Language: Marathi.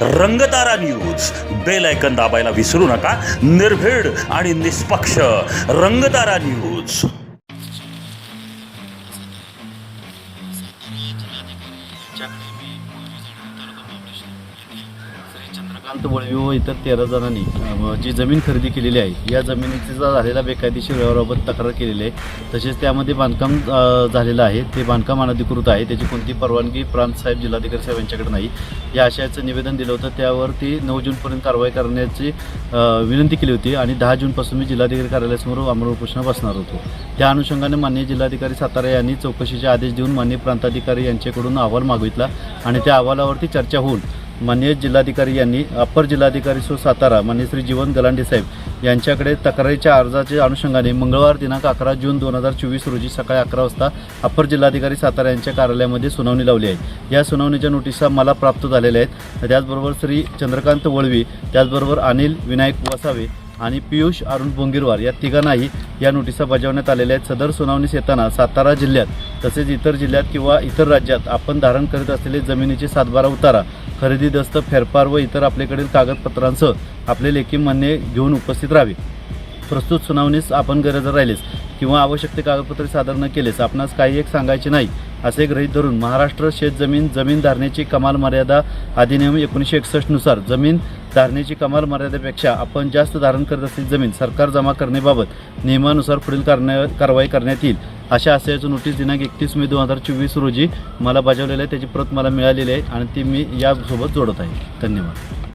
रंगतारा न्यूज बेल ऐकन दाबायला विसरू नका. निर्भीड आणि निष्पक्ष रंगतारा न्यूज श्री चंद्रकांत वळवी व इतर तेरा जणांनी जी जमीन खरेदी केलेली आहे या जमिनीचा झालेला बेकायदेशीर व्यवहाराबाबत तक्रार केलेली आहे तसेच त्यामध्ये बांधकाम झालेलं आहे ते बांधकाम अनधिकृत आहे त्याची कोणती परवानगी प्रांत साहेब जिल्हाधिकारी साहेब यांच्याकडे नाही. या आशयाचं निवेदन दिलं होतं त्यावरती नऊ जूनपर्यंत कारवाई करण्याची विनंती केली होती आणि दहा जूनपासून मी जिल्हाधिकारी कार्यालयासमोर आमरण उपोषण बसणार होतो. त्या अनुषंगाने माननीय जिल्हाधिकारी सातारा यांनी चौकशीचे आदेश देऊन माननीय प्रांताधिकारी यांच्याकडून अहवाल मागितला आणि त्या अहवालावरती चर्चा होऊन माननीय जिल्हाधिकारी यांनी अप्पर जिल्हाधिकारी सो सातारा माननीय श्री जीवन गलांडे साहेब यांच्याकडे तक्रारीच्या अर्जाच्या अनुषंगाने मंगळवार दिनांक अकरा जून दोन हजार चोवीस रोजी सकाळी अकरा वाजता अप्पर जिल्हाधिकारी सातारा यांच्या कार्यालयामध्ये सुनावणी लावली आहे. या सुनावणीच्या नोटिसा मला प्राप्त झालेल्या आहेत. त्याचबरोबर श्री चंद्रकांत वळवी त्याचबरोबर अनिल विनायक वसावे आणि पियुष अरुण बोंगिरवार या तिघांनाही या नोटिसा बजावण्यात आलेल्या आहेत. सदर सुनावणीस येताना सातारा जिल्ह्यात तसेच इतर जिल्ह्यात किंवा इतर राज्यात आपण धारण करीत असलेले जमिनीचे सातबारा उतारा खरेदी दस्त फेरफार व इतर आपल्याकडील कागदपत्रांसह आपले लेखी म्हणणे घेऊन उपस्थित राहावे. प्रस्तुत सुनावणीस आपण गरज राहिलेस किंवा आवश्यक ते कागदपत्रे सादर न केलेस आपणास काही एक सांगायचे नाही असे गृहीत धरून महाराष्ट्र शेतजमीन जमीन धारणेची कमाल मर्यादा अधिनियम एकोणीसशे एकसष्टनुसार जमीन धारणेची कमाल मर्यादेपेक्षा आपण जास्त धारण करत असलेली जमीन सरकार जमा करण्याबाबत नियमानुसार पुढील करण्या कारवाई करण्यात येईल. अशा आशयाचं नोटीस दिनांक एकतीस मे दोन हजार चोवीस रोजी मला बजावलेलं आहे. त्याची प्रत मला मिळालेली आहे आणि ती मी यासोबत जोडत आहे. धन्यवाद.